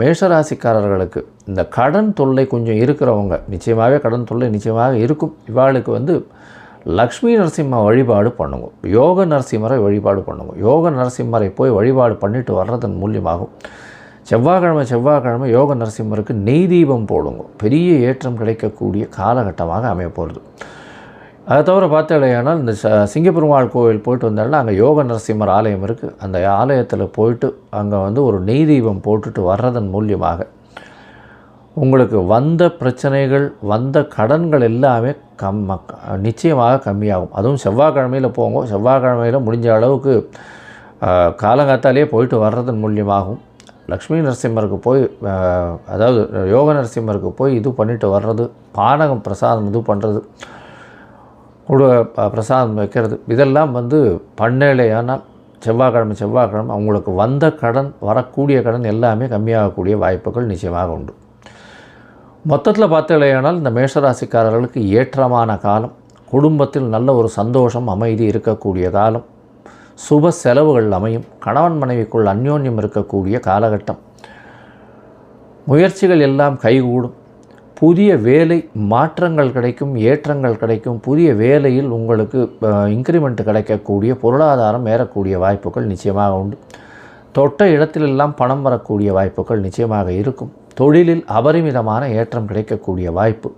மேஷராசிக்காரர்களுக்கு இந்த கடன் தொல்லை கொஞ்சம் இருக்கிறவங்க நிச்சயமாகவே கடன் தொல்லை நிச்சயமாக இருக்கும். இவாளுக்கு வந்து லக்ஷ்மி நரசிம்ம வழிபாடு பண்ணுங்க. யோக நரசிம்மரை வழிபாடு பண்ணுங்க. யோக நரசிம்மரை போய் வழிபாடு பண்ணிட்டு வர்றதன் மூலியமாகும். செவ்வாய்க்கிழமை செவ்வாய்க்கிழமை யோக நரசிம்மருக்கு நெய் தீபம் போடுங்க. பெரிய ஏற்றம் கிடைக்கக்கூடிய காலகட்டமாக அமைய போகிறது அதை தவிர பார்த்தாலேயானால் இந்த ச சிங்கப்பெருமாள் கோவில் போயிட்டு வந்தாலும் அங்கே யோக நரசிம்மர் ஆலயம் இருக்குது அந்த ஆலயத்தில் போயிட்டு அங்கே வந்து ஒரு நெய் தீபம் போட்டுட்டு வர்றதன் மூலியமாக உங்களுக்கு வந்த பிரச்சனைகள் வந்த கடன்கள் எல்லாமே கம் நிச்சயமாக கம்மியாகும். அதுவும் செவ்வாய்க்கிழமையில் போங்க. செவ்வாய்க்கிழமையில் முடிஞ்ச அளவுக்கு காலங்காத்தாலேயே போயிட்டு வர்றதன் மூலியமாகும் லக்ஷ்மி நரசிம்மருக்கு போய் அதாவது யோக நரசிம்மருக்கு போய் இது பண்ணிட்டு வர்றது பானகம் பிரசாதம் இது பண்ணுறது கூட பிரசாதம் வைக்கிறது. இதெல்லாம் வந்து பண்ணலையானால் செவ்வாய்க்கிழமை செவ்வாய்க்கிழமை அவங்களுக்கு வந்த கடன் வரக்கூடிய கடன் எல்லாமே கம்மியாகக்கூடிய வாய்ப்புகள் நிச்சயமாக உண்டு. மொத்தத்தில் பார்த்தலையானால் இந்த மேஷராசிக்காரர்களுக்கு ஏற்றமான காலம் குடும்பத்தில் நல்ல ஒரு சந்தோஷம் அமைதி இருக்கக்கூடிய காலம் சுப செலவுகள் அமையும் கணவன் மனைவிக்குள் அந்யோன்யம் இருக்கக்கூடிய காலகட்டம். முயற்சிகள் எல்லாம் கைகூடும். புதிய வேலை மாற்றங்கள் கிடைக்கும் ஏற்றங்கள் கிடைக்கும். புதிய வேலையில் உங்களுக்கு இன்க்ரிமெண்ட் கிடைக்கக்கூடிய பொருளாதாரம் ஏறக்கூடிய வாய்ப்புகள் நிச்சயமாக உண்டு. தொட்ட இடத்திலெல்லாம் பணம் வரக்கூடிய வாய்ப்புகள் நிச்சயமாக இருக்கும். தொழிலில் அபரிமிதமான ஏற்றம் கிடைக்கக்கூடிய வாய்ப்பு.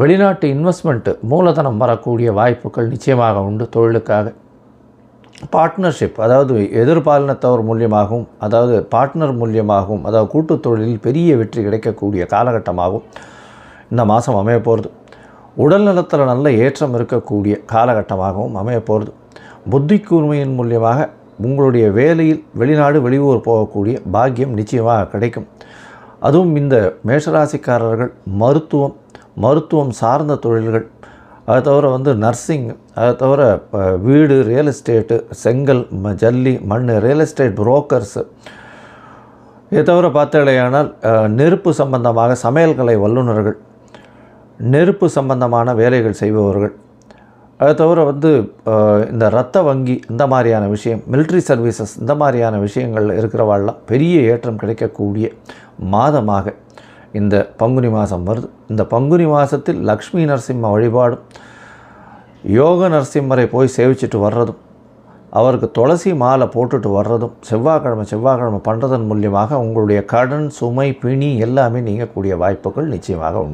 வெளிநாட்டு இன்வெஸ்ட்மெண்ட்டு மூலதனம் வரக்கூடிய வாய்ப்புகள் நிச்சயமாக உண்டு தொழிலுக்காக. பார்ட்னர்ஷிப் அதாவது எதிர்பாலினத்தவர் மூலியமாகவும் அதாவது பார்ட்னர் மூலியமாகவும் அதாவது கூட்டுத் தொழிலில் பெரிய வெற்றி கிடைக்கக்கூடிய காலகட்டமாகவும் இந்த மாதம் அமைய போகிறது உடல் நலத்தில் நல்ல ஏற்றம் இருக்கக்கூடிய காலகட்டமாகவும் அமைய போகிறது புத்தி கூர்மையின் மூலியமாக உங்களுடைய வேலையில் வெளிநாடு வெளியூர் போகக்கூடிய பாக்கியம் நிச்சயமாக கிடைக்கும். அதுவும் இந்த மேஷராசிக்காரர்கள் மருத்துவம் மருத்துவம் சார்ந்த தொழில்கள் அதை தவிர வந்து நர்சிங் அதை தவிர வீடு ரியல் எஸ்டேட்டு செங்கல் ம ஜல்லி மண் ரியல் எஸ்டேட் புரோக்கர்ஸு இதை தவிர பார்த்தாலேயானால் நெருப்பு சம்பந்தமாக சமையல்கலை வல்லுநர்கள் நெருப்பு சம்பந்தமான வேலைகள் செய்பவர்கள். அதை தவிர வந்து இந்த இரத்த வங்கி இந்த மாதிரியான விஷயம் மிலிட்ரி சர்வீசஸ் இந்த மாதிரியான விஷயங்கள் இருக்கிறவாள்லாம் பெரிய ஏற்றம் கிடைக்கக்கூடிய மாதமாக இந்த பங்குனி மாதம் வருது. இந்த பங்குனி மாதத்தில் லக்ஷ்மி நரசிம்ம வழிபாடும் யோக நரசிம்மரை போய் சேவிச்சிட்டு வர்றதும் அவருக்கு துளசி மாலை போட்டுட்டு வர்றதும் செவ்வாய்க்கிழமை செவ்வாய்க்கிழமை பண்ணுறதன் மூலியமாக உங்களுடைய கடன் சுமை பிணி எல்லாமே நீங்கக்கூடிய வாய்ப்புகள் நிச்சயமாக உண்டு.